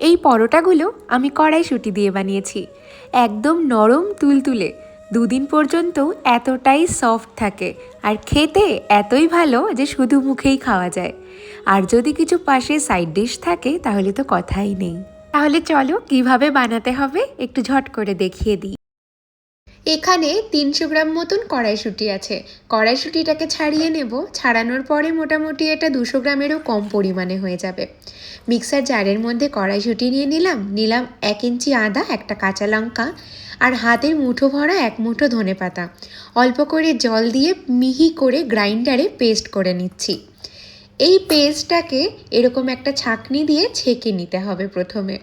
এই পরোটাগুলো আমি কড়াইশুঁটি দিয়ে বানিয়েছি, একদম নরম তুলতুলে। দুদিন পর্যন্ত এতটাই সফট থাকে আর খেতে এতই ভালো যে শুধু মুখেই খাওয়া যায়। আর যদি কিছু পাশে সাইড ডিশ থাকে তাহলে তো কথাই নেই। তাহলে চলো কীভাবে বানাতে হবে একটু ঝট করে দেখিয়ে দিই। এখানে তিনশো গ্রাম মতন কড়াইশুঁটি আছে। কড়াইশুঁটিটাকে ছাড়িয়ে নেব। ছাড়ানোর পরে মোটামুটি এটা দুশো গ্রামেরও কম পরিমাণে হয়ে যাবে। মিক্সার জারের মধ্যে কড়াইশুঁটি নিয়ে নিলাম। নিলাম এক ইঞ্চি আদা, একটা কাঁচা লঙ্কা আর হাতের মুঠো ভরা এক মুঠো ধনে পাতা। অল্প করে জল দিয়ে মিহি করে গ্রাইন্ডারে পেস্ট করে নিচ্ছি। এই পেস্টটাকে এরকম একটা ছাঁকনি দিয়ে ছেঁকে নিতে হবে প্রথমে।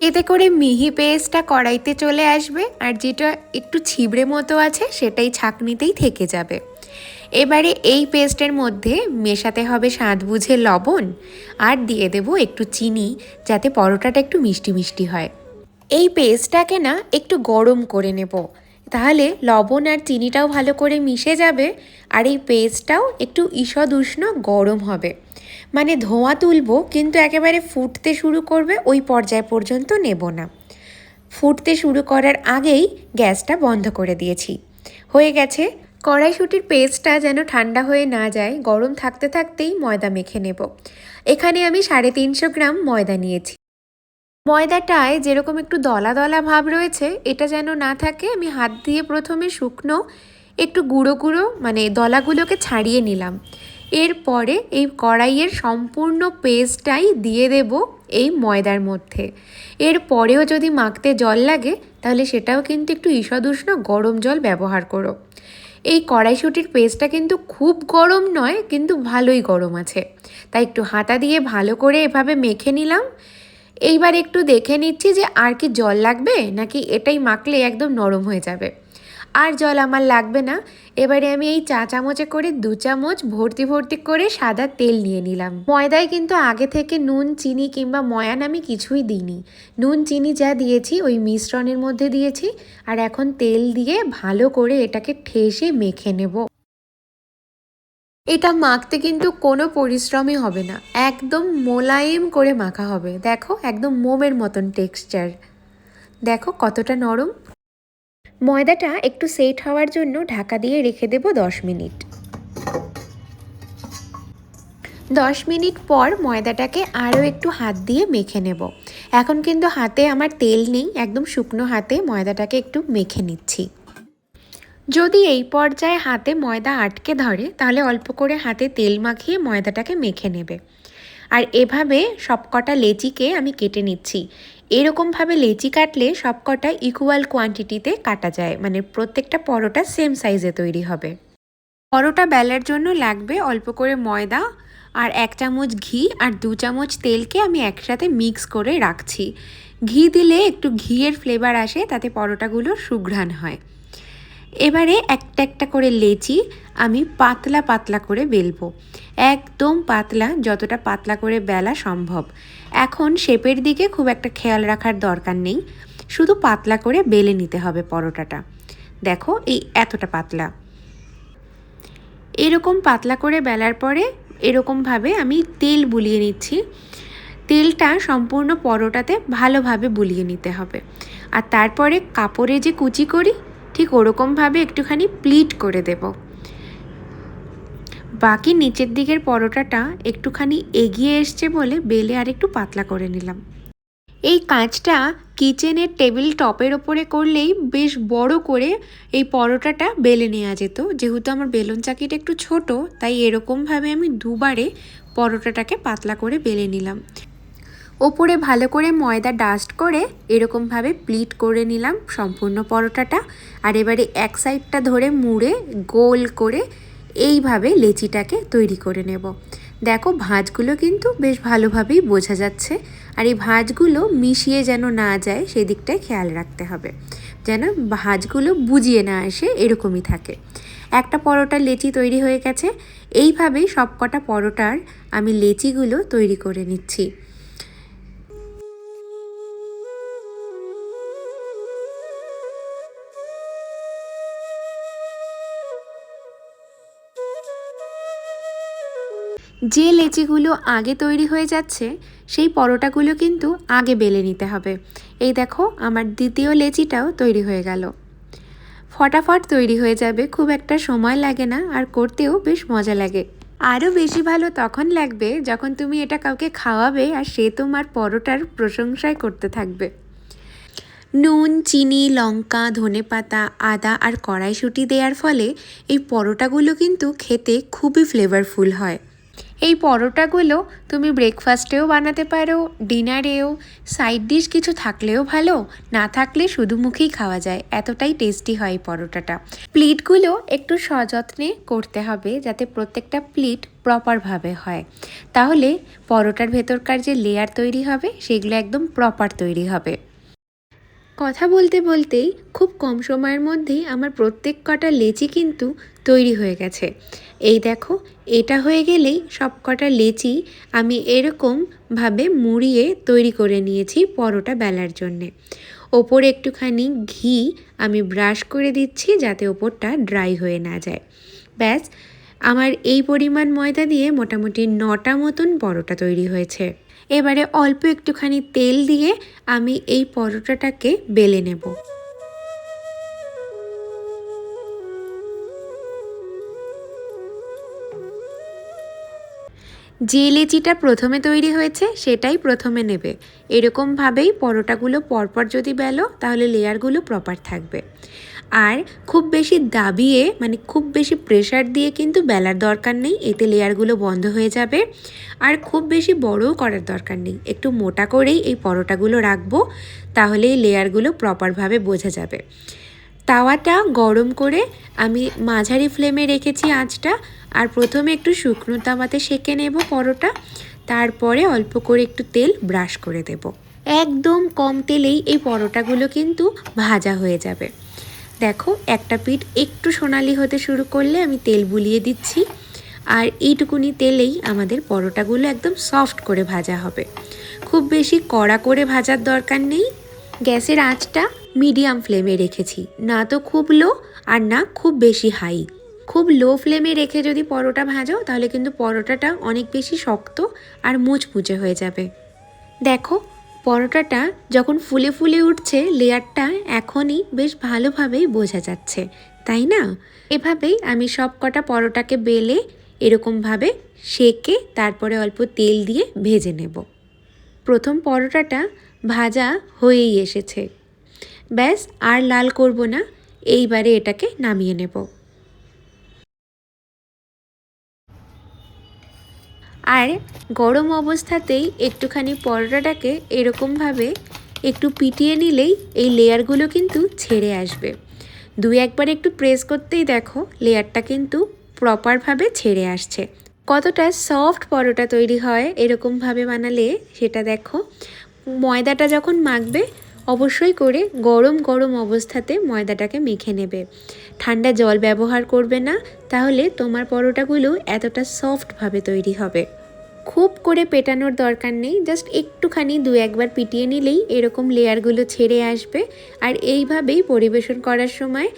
এতে করে মিহি পেস্টটা কড়াইতে চলে আসবে আর যেটা একটু ছিবড়ে মতো আছে সেটাই ছাঁকনিতেই থেকে যাবে। এবারে এই পেস্টের মধ্যে মেশাতে হবে স্বাদ বুঝে লবণ আর দিয়ে দেব একটু চিনি যাতে পরোটাটা একটু মিষ্টি মিষ্টি হয়। এই পেস্টটাকে না একটু গরম করে নেব। তাহলে লবণ আর চিনিটাও ভালো করে মিশে যাবে আর এই পেস্টটাও একটু ঈষদ উষ্ণ গরম হবে। মানে ধোঁয়া তুলবো কিন্তু একেবারে ফুটতে শুরু করবে ওই পর্যায় পর্যন্ত নেব না। ফুটতে শুরু করার আগেই গ্যাসটা বন্ধ করে দিয়েছি। হয়ে গেছে, কড়াইশুটির পেস্টটা যেন ঠান্ডা হয়ে না যায়, গরম থাকতে থাকতেই ময়দা মেখে নেব। এখানে আমি সাড়ে তিনশো গ্রাম ময়দা নিয়েছি। ময়দাটায় যেরকম একটু দলা দলা ভাব রয়েছে, এটা যেন না থাকে, আমি হাত দিয়ে প্রথমে শুকনো একটু গুঁড়ো গুঁড়ো মানে দলাগুলোকে ছাড়িয়ে নিলাম। এরপরে এই কড়াইয়ের সম্পূর্ণ পেস্টটাই দিয়ে দেব এই ময়দার মধ্যে। এর পরেও যদি মাখতে জল লাগে, তাহলে সেটাও কিন্তু একটু ঈষদুষ্ণ গরম জল ব্যবহার করো। এই কড়াইশুটির পেস্টটা কিন্তু খুব গরম নয়, কিন্তু ভালোই গরম আছে। তাই একটু হাতা দিয়ে ভালো করে এভাবে মেখে নিলাম। এইবার একটু দেখে নিচ্ছি যে আর কি জল লাগবে নাকি এটাই মাখলে একদম নরম হয়ে যাবে। আর জল আমার লাগবে না। এবারে আমি এই চা চামচে করে দু চামচ ভর্তি ভর্তি করে সাদা তেল নিয়ে নিলাম। ময়দায় কিন্তু আগে থেকে নুন, চিনি কিংবা ময়ান আমি কিছুই দিইনি। নুন, চিনি যা দিয়েছি ওই মিশ্রণের মধ্যে দিয়েছি। আর এখন তেল দিয়ে ভালো করে এটাকে ঠেসে মেখে নেব। এটা মাখতে কিন্তু কোনো পরিশ্রমই হবে না। একদম মোলায়েম করে মাখা হবে। দেখো, একদম মোমের মতন টেক্সচার দেখো, কতটা নরম। ময়দাটা একটু সেট হওয়ার জন্য ঢাকা দিয়ে রেখে দেব দশ মিনিট। দশ মিনিট পর ময়দাটাকে আরও একটু হাত দিয়ে মেখে নেব। এখন কিন্তু হাতে আমার তেল নেই, একদম শুকনো হাতে ময়দাটাকে একটু মেখে নিচ্ছি। যদি এই পর্যায়ে হাতে ময়দা আটকে ধরে, তাহলে অল্প করে হাতে তেল মাখিয়ে ময়দাটাকে মেখে নেবে। আর এভাবে সবকটা লেচিকে আমি কেটে নিচ্ছি। এরকমভাবে লেচি কাটলে সবকটা ইকুয়াল কোয়ান্টিটিতে কাটা যায় মানে প্রত্যেকটা পরোটা সেম সাইজে তৈরি হবে। পরোটা বেলার জন্য লাগবে অল্প করে ময়দা আর এক চামচ ঘি আর দু চামচ তেলকে আমি একসাথে মিক্স করে রাখছি। ঘি দিলে একটু ঘিয়ের ফ্লেভার আসে, তাতে পরোটাগুলো সুঘ্রাণ হয়। এবারে একটা একটা করে লেচি আমি পাতলা পাতলা করে বেলবো। একদম পাতলা, যতটা পাতলা করে বেলা সম্ভব। এখন শেপের দিকে খুব একটা খেয়াল রাখার দরকার নেই। শুধু পাতলা করে বেলে নিতে হবে পরোটাটা। দেখো এই এতটা পাতলা। এরকম পাতলা করে বেলার পরে এরকমভাবে আমি তেল বুলিয়ে নিচ্ছি। তেলটা সম্পূর্ণ পরোটাতে ভালোভাবে বুলিয়ে নিতে হবে। আর তারপরে কাপড়ে যে কুচি করি ঠিক ওরকমভাবে একটুখানি প্লিট করে দেব। বাকি নিচের দিকের পরোটাটা একটুখানি এগিয়ে এসছে বলে বেলে আর একটু পাতলা করে নিলাম। এই কাঁচটা কিচেনের টেবিল টপের ওপরে করলেই বেশ বড় করে এই পরোটাটা বেলে নেওয়া যেত। যেহেতু আমার বেলুন চাকিটা একটু ছোট, তাই এরকমভাবে আমি দুবারে পরোটাটাকে পাতলা করে বেলে নিলাম। ওপরে ভালো করে ময়দা ডাস্ট করে এরকমভাবে প্লিট করে নিলাম সম্পূর্ণ পরোটাটা। আর এবারে এক সাইডটা ধরে মুড়ে গোল করে এইভাবে লেচিটাকে তৈরি করে নেব। দেখো ভাঁজগুলো কিন্তু বেশ ভালোভাবেই বোঝা যাচ্ছে। আর এই ভাঁজগুলো মিশিয়ে যেন না যায় সেদিকটায় খেয়াল রাখতে হবে। যেন ভাঁজগুলো বুঝিয়ে না আসে এরকমই থাকে। একটা পরোটার লেচি তৈরি হয়ে গেছে। এইভাবেই সবকটা পরোটার আমি লেচিগুলো তৈরি করে নিচ্ছি। যে লেচিগুলো আগে তৈরি হয়ে যাচ্ছে, সেই পরোটাগুলো কিন্তু আগে বেলে নিতে হবে। এই দেখো, আমার দ্বিতীয় লেচিটাও তৈরি হয়ে গেল। ফটাফট তৈরি হয়ে যাবে, খুব একটা সময় লাগে না আর করতেও বেশ মজা লাগে। আরও বেশি ভালো তখন লাগবে যখন তুমি এটা কাউকে খাওয়াবে আর সে তোমার পরোটার প্রশংসাই করতে থাকবে। নুন, চিনি, লঙ্কা, ধনেপাতা, আদা আর কড়াইশুঁটি দেওয়ার ফলে এই পরোটাগুলো কিন্তু খেতে খুবই ফ্লেভারফুল হয়। এই পরোটাগুলো তুমি ব্রেকফাস্টেও বানাতে পারো ডিনারেও সাইড ডিশ কিছু থাকলেও ভালো, না থাকলে শুধু মুখেই খাওয়া যায়। এতটাই টেস্টি হয় পরোটাটা। প্লিটগুলো একটু সযত্নে করতে হবে যাতে প্রত্যেকটা প্লিট প্রপারভাবে হয়। তাহলে পরোটার ভেতরকার যে লেয়ার তৈরি হবে, সেগুলো একদম প্রপার তৈরি হবে। কথা বলতে বলতেই খুব কম সময়ের মধ্যেই আমার প্রত্যেক কটা লেচি কিন্তু তৈরি হয়ে গেছে। এই দেখো, এটা হয়ে গেলেই সব কটা লেচি আমি এরকমভাবে মুড়িয়ে তৈরি করে নিয়েছি পরোটা বেলার জন্যে। ওপরে একটুখানি ঘি আমি ব্রাশ করে দিচ্ছি যাতে ওপরটা ড্রাই হয়ে না যায়। ব্যাস, আমার এই পরিমাণ ময়দা দিয়ে মোটামুটি নটা মতন পরোটা তৈরি হয়েছে। এবারে অল্প একটুখানি তেল দিয়ে আমি এই পরোটাটাকে বেলে নেব। যে লেচিটা প্রথমে তৈরি হয়েছে, সেটাই প্রথমে নেবে। এরকমভাবেই পরোটাগুলো পরপর যদি বেলো, তাহলে লেয়ারগুলো প্রপার থাকবে। আর খুব বেশি দাবিয়ে মানে খুব বেশি প্রেশার দিয়ে কিন্তু বেলার দরকার নেই, এতে লেয়ারগুলো বন্ধ হয়ে যাবে। আর খুব বেশি বড়ও করার দরকার নেই, একটু মোটা করেই এই পরোটাগুলো রাখব তাহলে এই লেয়ারগুলো প্রপারভাবে বোঝা যাবে। তাওয়াটা গরম করে আমি মাঝারি ফ্লেমে রেখেছি আঁচটা আর প্রথমে একটু শুকনো তাওয়াতে সেঁকে নেব পরোটা, তারপরে অল্প করে একটু তেল ব্রাশ করে দেব। একদম কম তেলেই এই পরোটাগুলো কিন্তু ভাজা হয়ে যাবে। দেখো, একটা পিঠ একটু সোনালি হতে শুরু করলে আমি তেল বুলিয়ে দিচ্ছি আর এইটুকুনি তেলেই আমাদের পরোটাগুলো একদম সফট করে ভাজা হবে। খুব বেশি কড়া করে ভাজার দরকার নেই। গ্যাসের আঁচটা মিডিয়াম ফ্লেমে রেখেছি। না তো খুব লো আর না খুব বেশি হাই। খুব লো ফ্লেমে রেখে যদি পরোটা ভাজো, তাহলে কিন্তু পরোটাটা অনেক বেশি শক্ত আর মুচমুচে হয়ে যাবে। দেখো, পরোটাটা যখন ফুলে ফুলে উঠছে, লেয়ারটা এখনই বেশ ভালোভাবেই বোঝা যাচ্ছে, তাই না? এভাবেই আমি সব কটা পরোটাকে বেলে এরকমভাবে সেকে তারপরে অল্প তেল দিয়ে ভেজে নেব। প্রথম পরোটাটা ভাজা হয়েই এসেছে। ব্যাস, আর লাল করব না। এইবারে এটাকে নামিয়ে নেব। আর গরম অবস্থাতেই একটুখানি পরোটাটাকে এরকমভাবে একটু পিটিয়ে নিলেই এই লেয়ারগুলো কিন্তু ছেড়ে আসবে। দুই একবার একটু প্রেস করতেই দেখো, লেয়ারটা কিন্তু প্রপারভাবে ছেড়ে আসছে। কতটা সফট পরোটা তৈরি হয় এরকমভাবে বানালে, সেটা দেখো। ময়দাটা যখন মাখবে অবশ্যই করে গরম গরম অবস্থাতে ময়দাটাকে মেখে নেবে। ঠান্ডা জল ব্যবহার করবে না, তাহলে তোমার পরোটাগুলো এতটা সফটভাবে তৈরি হবে। খুব করে পেটানোর দরকার নেই, জাস্ট একটুখানি দু একবার পিটিয়ে নিলেই এরকম লেয়ারগুলো ছেড়ে আসবে। আর এইভাবেই পরিবেশন করার সময়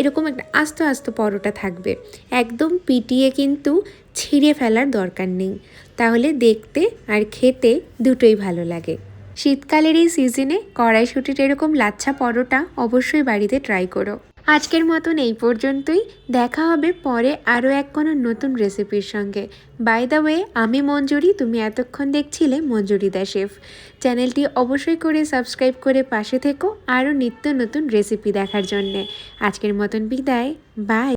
এরকম একটা আস্ত আস্ত পরোটা থাকবে। একদম পিটিয়ে কিন্তু ছিঁড়ে ফেলার দরকার নেই। তাহলে দেখতে আর খেতে দুটোই ভালো লাগে। শীতকালের এই সিজনে কড়াইশুটির এরকম লাচ্ছা পরোটা অবশ্যই বাড়িতে ট্রাই করো। আজকের মতন এই পর্যন্তই। দেখা হবে পরে আরও এক কোনো নতুন রেসিপির সঙ্গে। বাই দ্য ওয়ে আমি মঞ্জুরি, তুমি এতক্ষণ দেখছিলে মঞ্জুরি দা শেফ। চ্যানেলটি অবশ্যই করে সাবস্ক্রাইব করে পাশে থেকো আরও নিত্য নতুন রেসিপি দেখার জন্যে। আজকের মতন বিদায়। বাই